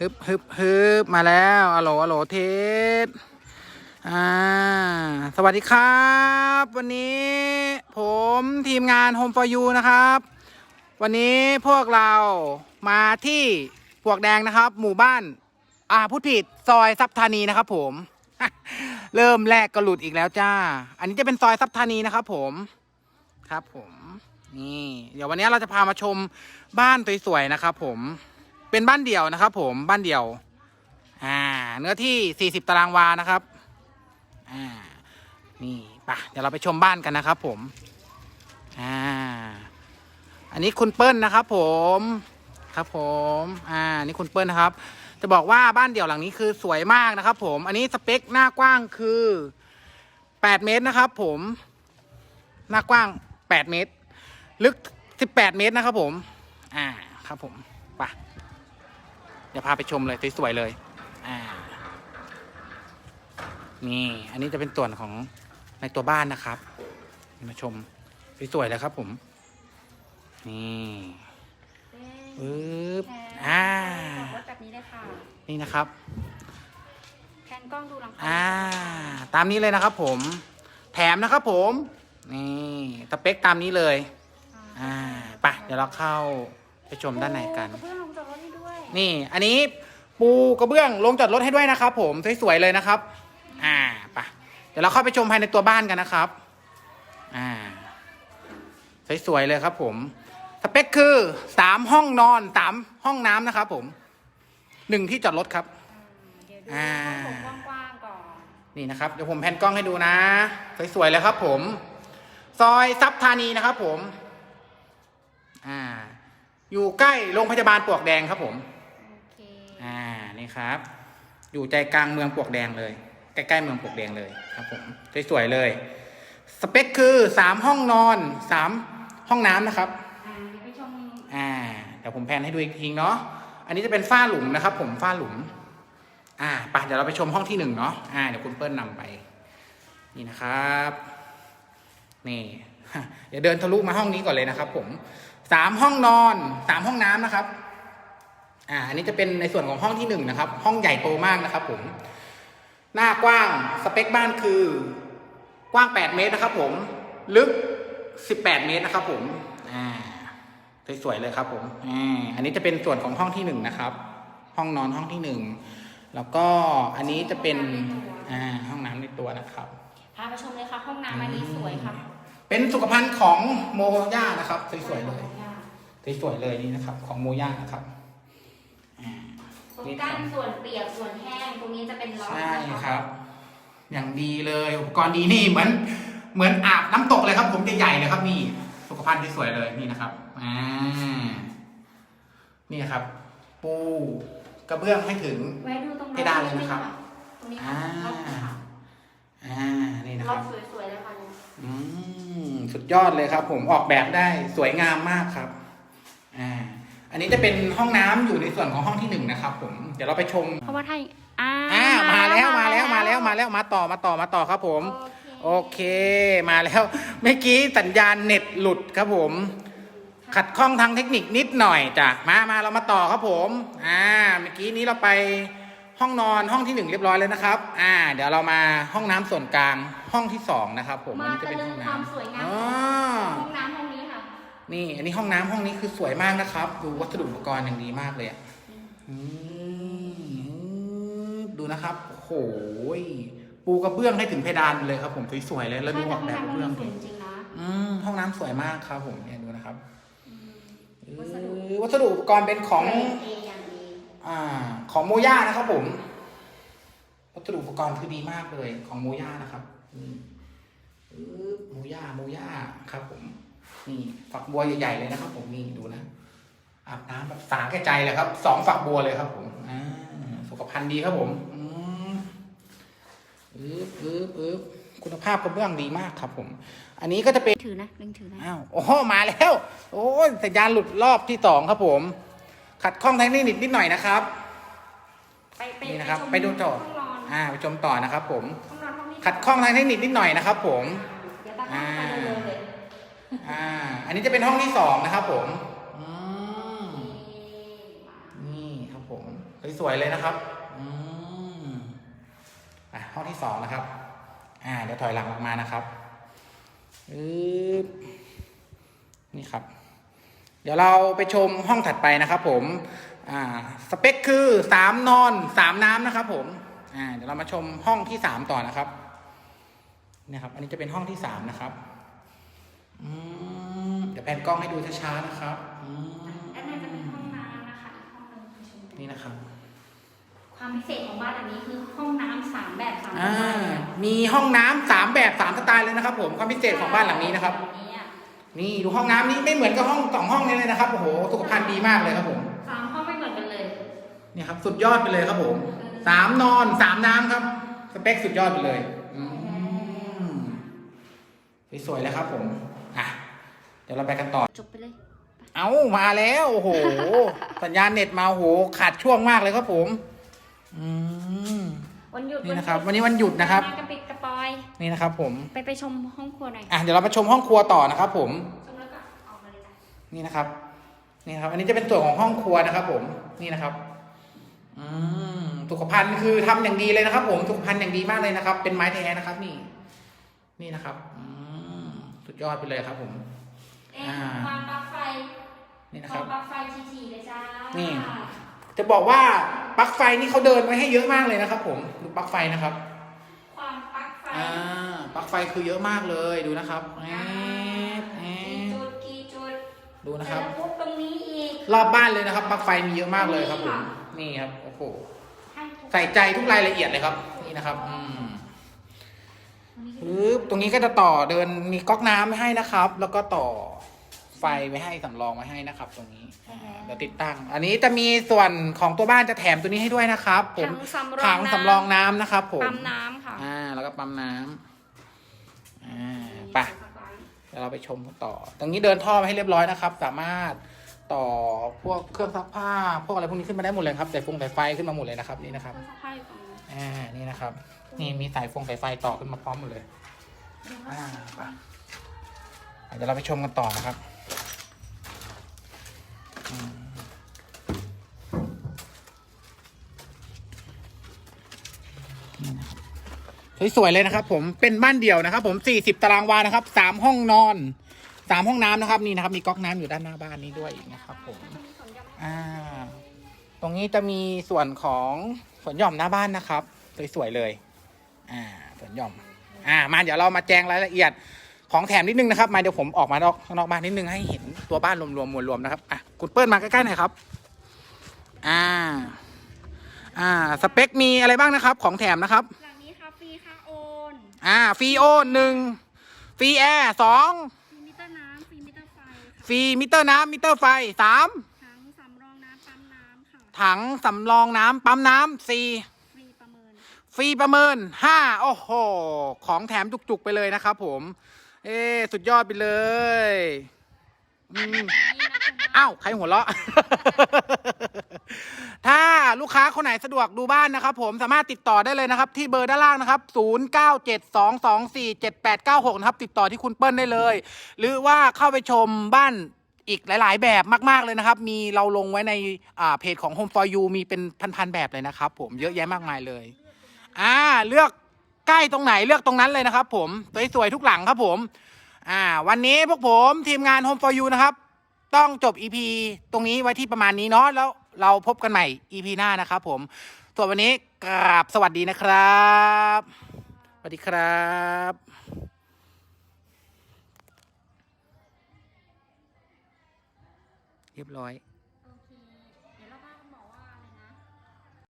ฮึบฮึบฮึบมาแล้วอโหลอโหลเทสอ่า สวัสดีครับ วันนี้ผมทีมงาน Home for You นะครับ วันนี้พวกเรามาที่ปวกแดงนะครับ หมู่บ้าน อ่าพูดผิดซอยซับธานีนะครับผม เริ่มแรกก็หลุดอีกแล้วจ้า อันนี้จะเป็นซอยซับธานีนะครับผมครับผม นี่ เดี๋ยววันนี้เราจะพามาชมบ้านสวยๆนะครับผม เป็นบ้านเดี่ยวนะครับ ผมบ้านเดี่ยว อ่า เนื้อที่ 40 ตารางวานะครับ อ่า นี่ปะเดี๋ยวเราไปชมบ้านกันนะครับผม อ่า อันนี้คุณเปิ้ลนะครับ ผม ครับผม อ่า นี่คุณเปิ้ลนะครับ จะบอกว่าบ้านเดี่ยวหลังนี้คือสวยมากนะครับ ผม อันนี้สเปคหน้ากว้างคือ 8 เมตรนะครับ ผม หน้ากว้าง 8 เมตร ลึก 18 เมตรนะครับ ผม อ่า ครับผมไปะ ดี๋ยวพาไปชมเลยสวยๆเลยอ่านี่อันนี้จะเป็นส่วนของในตัวบ้านนะครับมาชมสวยๆเลยครับ ผม นี่ปึ๊บอ่ารถแบบนี้เลยค่ะ นี่นะครับแพนกล้องดูหลังคาอ่า ตามนี้เลยนะครับ ผม แถมนะครับ ผม นี่สเปคตามนี้เลย อ่าไปเดี๋ยวเราเข้าไปชมด้านในกัน นี่อันนี้ปูกระเบื้องลงจอดรถให้ด้วยนะครับ ผมสวยๆเลยนะครับ อ่าไปเดี๋ยวเราเข้าไปชมภายในตัวบ้านกันนะครับ อ่าสวยๆเลยครับ ผม สเปคคือสามห้องนอนสามห้องน้ำนะครับ ผมหนึ่งที่จอดรถครับเดี๋ยวดูอ่าห้องกว้างๆก่อนนี่นะครับเดี๋ยวผมแพนกล้องให้ดูนะ สวยๆเลยครับ ผม ซอยซับธานีนะครับ ผม อ่า อยู่ใกล้โรงพยาบาลปวกแดงครับผม ครับ อยู่ใจกลางเมืองปลวกแดงเลย ใกล้ๆเมืองปลวกแดงเลยครับผมสวยๆเลย สเปคคือสามห้องนอนสามห้องน้ำนะครับอ่าเดี๋ยวไปชมอ่าเดี๋ยวผมแพนให้ดูอีกทีเนาะอันนี้จะเป็นฝ้าหลุมนะครับ ผมฝ้าหลุม อ่าไปเดี๋ยวเราไปชมห้องที่หนึ่งเนาะอ่าเดี๋ยวคุณเปิ้ลนำไป นี่นะครับ นี่เดี๋ยวเดินทะลุมาห้องนี้ก่อนเลยนะครับ ผมสามห้องนอนสามห้องน้ำนะครับ อ่าอันนี้จะเป็นในส่วนของห้องที่หนึ่งนะครับ ห้องใหญ่โตมากนะครับ ผม หน้ากว้างสเปคบ้านคือกว้างแปดเมตรนะครับ ผม ลึกสิบแปดเมตรนะครับ ผมอ่าสวยๆเลยครับผมอ่าอันนี้จะเป็นส่วนของห้องที่หนึ่งนะครับ ห้องนอนห้องที่หนึ่งแล้วก็อันนี้จะเป็นอ่าห้องน้ำในตัวนะครับพาไปชมเลยค่ะ ห้องน้ำอันนี้สวยค่ะ เป็นสุขภัณฑ์ของโมย่านะครับ สวยๆเลย สวยๆเลยนี่นะครับ ของโมย่านะครับอ่า ตรงกั้นส่วนเปียกส่วนแห้งตรงนี้จะเป็นล็อกใช่นะะครับ อย่างดีเลยอุปกรณ์ดีนี่เหมือน เหมือนอาบน้ำตกเลยครับ ผมใหญ่ๆเลยครับนี่สุขภัณฑ์ที่สวยเลยนี่นะครับอ่านี่นะครับ ปูกระเบื้องให้ถึงไว้ดูตรงเพดานเลยนะครับตรงนี้อ่าค่ะล็อกค่ะอ่านี่นะคล็อรับกสวยๆเลยค่ะเนี่ยอืมสุดยอดเลยครับ ผมออกแบบได้สวยงามมากครับ อ่า อันนี้จะเป็นห้องน้ำอยู่ในส่วนของห้องที่หนึ่งนะครับผม เดี๋ยวเราไปชมเพราะว่าถ้าอ่าอ่ามาแล้วมาแล้วมาแล้วมาแล้วมาต่อมาต่อมาต่อครับผม โอเคมาแล้วเมื่อกี้สัญญาณเน็ตหลุดครับผม ขัดข้องทางเทคนิคนิดหน่อยจ้ะมามาเรามาต่อครับผมอ่าเมื่อกี้นี้เราไปห้องนอนห้องที่หนึ่งเรียบร้อยแล้วนะครับ อ่า เดี๋ยวเรามาห้องน้ำส่วนกลางห้องที่สองนะครับ ผมอันมานี้จะเป็นตะลึห้งองความน้ำสวยงาม นี่อันนี้ห้องน้ำห้องนี้คือสวยมากนะครับ ดูวัสดุอุปกรณ์อย่างดีมากเลยอะอืมดูนะครับโอ้โหยปูกระเบื้องให้ถึงเพดานเลยครับ ผมสวยๆเลยแล้วดูออกแบบกระเบื้องสดิวยจริงๆนะอืมห้องน้ำสวยมากครับ ผมเนี่ยดูนะครับวัสดุเออวัสดุอุปกรณ์เป็นของเออย่างดีอ่า ของโมย่านะครับผมวัสดุอุปกรณ์คือดีมากเลยของโมย่านะครับนี่ปึ๊บโมย่าโมย่าครับ ผมนี่ ฝักบัวใหญ่ๆเลยนะครับ ผมนี่ดูนะอาบน้ำแบบสาแก่ใจเลยครับสองฝักบัวเลยครับ ผมอ่าสุขภัณฑ์ดีครับผมอืมปึ๊บปึ๊บปึ๊บคุณภาพกระเบื้องดีมากครับ ผม อันนี้ก็จะเป็นถือนะดึงถือนะอ้าวโอ้โหมาแล้ว โอ้ยสัญญาณหลุดรอบที่สองครับผม ขัดข้องทางเทคนิคนิดหน่อยนะครับ ไปไปนี่นะครับชมไปดูต่อห้องนอนอ่า ไปชมต่อนะครับ ผม ห้องนอนห้องนี้ ขัดข้องทางเทคนิคนิดหน่อยนะครับผมเดี๋ยวตามเข้าไปเลยเลย อ่า อันนี้จะเป็นห้องที่สองนะครับผมอืมนี่ครับผมสวยๆเลยนะครับอืมอะห้องที่สองนะครับ อ่า เดี๋ยวถอยหลังออกมานะครับนี่ครับ เดี๋ยวเราไปชมห้องถัดไปนะครับ ผม อ่า สเปคคือสามนอนสามน้ำนะครับ ผม อ่า เดี๋ยวเรามาชมห้องที่สามต่อนะครับนี่ครับ อันนี้จะเป็นห้องที่สามนะครับ อืมเดี๋ยวแผนกล้องให้ดูช้าๆนะครับอืมด้านในจะเป็นห้องน้ำนะคะอีกห้องหนึงคุณชมนี่นะครับ ความพิเศษของบ้านหลังนี้คือห้องน้ำสามแบบสามสอ่าไตล์มีห้องน้ำสามแบบสามสไตล์เลยนะครับ ผมความพิเศษของบ้านหลังนี้นะครับแบบนี้อะนี่ดูห้องน้ำนี้ไม่เหมือนกับห้องสองห้องนี้เลยนะครับโอ้โหสุขภัณฑ์ดีมากเลยครับผมสามห้องไม่เหมือนกันเลยเนี่ยครับสุดยอดไปเลยครับผมสามนอนสามน้ำครับ สเปคสุดยอดไปเลยอืมสวยๆเลยครับผมอะ เดี๋ยวเราไปกันต่อ จบไปเลย เอามาแล้วโอ้โห สัญญาณเน็ตมาโอ้โห ขาดช่วงมากเลยครับผม อืม วันหยุดนี่นะครับวันนี้วันหยุดนะครับ มากระปิดกระปอย นี่นะครับ ผม ไปไปชมห้องครัวหน่อย อะเดี๋ยวเรามาชมห้องครัวต่อนะครับ ผม ชมแล้วก็ออกมาเลยจ้ะนี่นะครับ นี่นะครับ อันนี้จะเป็นส่วนของห้องครัวนะครับ ผม นี่นะครับ อืมสุขภัณฑ์คือทำอย่างดีเลยนะครับ ผมสุขภัณฑ์อย่างดีมากเลยนะครับ เป็นไม้แท้นะครับ นี่ นี่นะครับ อืมสุดยอดไปเลยครับ ผม เอ๊ะอ่าความปลั๊กไฟนี่นะคครัวาบมปลั๊กไฟทีๆเลยจ้า นี่ นี่จะบอกว่าปลั๊กไฟนี่เขาเดินไว้ให้เยอะมากเลยนะครับ ผมดูปลั๊กไฟนะครับ ความปลั๊กไฟอ่าปลั๊กไฟคือเยอะมากเลยดูนะครับแอดแอกี่ดจุดกี่จุดดูนะครับเสจแล้วปุ๊บตรงนี้อีก รอบบ้านเลยนะครับปลั๊กไฟมีเยอะมากเลยครับผมนี่ครับโอ้โหให้ทุกใส่ใจทุกรายละเอียดเลยครับ นี่นะครับอืมตรงนี้ปึ๊บตรงนี้ก็จะต่อเดินมีก๊อกน้ำไว้ให้นะครับ แล้วก็ต่อ ไฟไว้ให้สำรองไว้ให้นะครับ ตรงนี้อ่าเดี๋ยวติดตั้ง อันนี้จะมีส่วนของตัวบ้านจะแถมตัวนี้ให้ด้วยนะครับ ผมถังสำรองถังสำรองน้ำนะครับ ผมปั๊มน้ำค่ะอ่า แล้วก็ปั๊มน้ำอ่าไป เดี๋ยวเราไปชมต่อ ตรงนี้เดินท่อมาให้เรียบร้อยนะครับ สามารถต่อพวกเครื่องซักผ้า พวกอะไรพวกนี้ขึ้นมาได้หมดเลยครับสายฟงสายไฟขึ้นมาหมดเลยนะครับนี่นะครับเครื่องซักผ้าอยู่ตรงนี้อ่า นี่นะครับ นี่มีสายฟงสายไฟต่อขึ้นมาพร้อมหมดเลย อ่าไปเดี๋ยวเราไปชมกันต่อนะครับอืมนี่นะครับ สวยๆเลยนะครับ ผมเป็นบ้านเดี่ยวนะครับ ผมสี่สิบตารางวานะครับสามห้องนอนสามห้องน้ำนะครับ นี่นะครับ มีก๊อกน้ำอยู่ด้านหน้าบ้านนี้ด้วยนะครับ ผมอ่าตรงนี้จะมีส่วนของสวนหย่อมหน้าบ้านนะครับสวยๆเลย อ่าสวนหย่อม อ่า มาเดี๋ยวเรามาแจ้งรายละเอียดของแถมนิดนึงนะครับ มาเดี๋ยวผมออกมานอกนอกบ้านนิดนึงให้เห็นตัวบ้านรวมๆมวลรวมนะครับอะ คุณเปิ้ลมาใกล้ๆหน่อยครับ อ่า อ่า สเปคมีอะไรบ้างนะครับ ของแถมนะครับ หลังนี้ค่ะฟรีค่าโอนอ่า ฟรีโอนหนึ่งฟรีแอร์สองฟรีมิเตอร์น้ำฟรีมิเตอร์ไฟค่ะฟรีมิเตอร์น้ำมิเตอร์ไฟสามถังสำรองน้ำปั๊มน้ำค่ะถังสำรองน้ำปั๊มน้ำสี่ฟรีประเมินฟรีประเมินห้าโอ้โห ของแถมจุกๆไปเลยนะครับผม เอ้สุดยอดไปเลย อืมนี่นะคุณว่า อ้าวใครหัวเราะ ถ้าลูกค้าคนไหนสะดวกดูบ้านนะครับ ผมสามารถติดต่อได้เลยนะครับ ที่เบอร์ด้านล่างนะครับ 0972247896 นะครับ ติดต่อที่คุณเปิ้ลได้เลย หรือว่าเข้าไปชมบ้านอีกหลาย ๆ แบบมาก ๆ เลยนะครับ มีเราลงไว้ในอ่าเพจของ Home for You มีเป็นพัน ๆ แบบเลยนะครับ ผมเยอะแยะมากมายเลย อ่า เลือกใกล้ตรงไหนเลือกตรงนั้นเลยนะครับ ผมสวยๆทุกหลังครับผม อ่า วันนี้พวกผมทีมงาน Home for You นะครับ ต้องจบ EP ตรงนี้ไว้ที่ประมาณนี้เนาะแล้วเราพบกันใหม่ EP หน้านะครับผมส่วนวันนี้กราบสวัสดีนะครับสวัสดีครับเรียบร้อย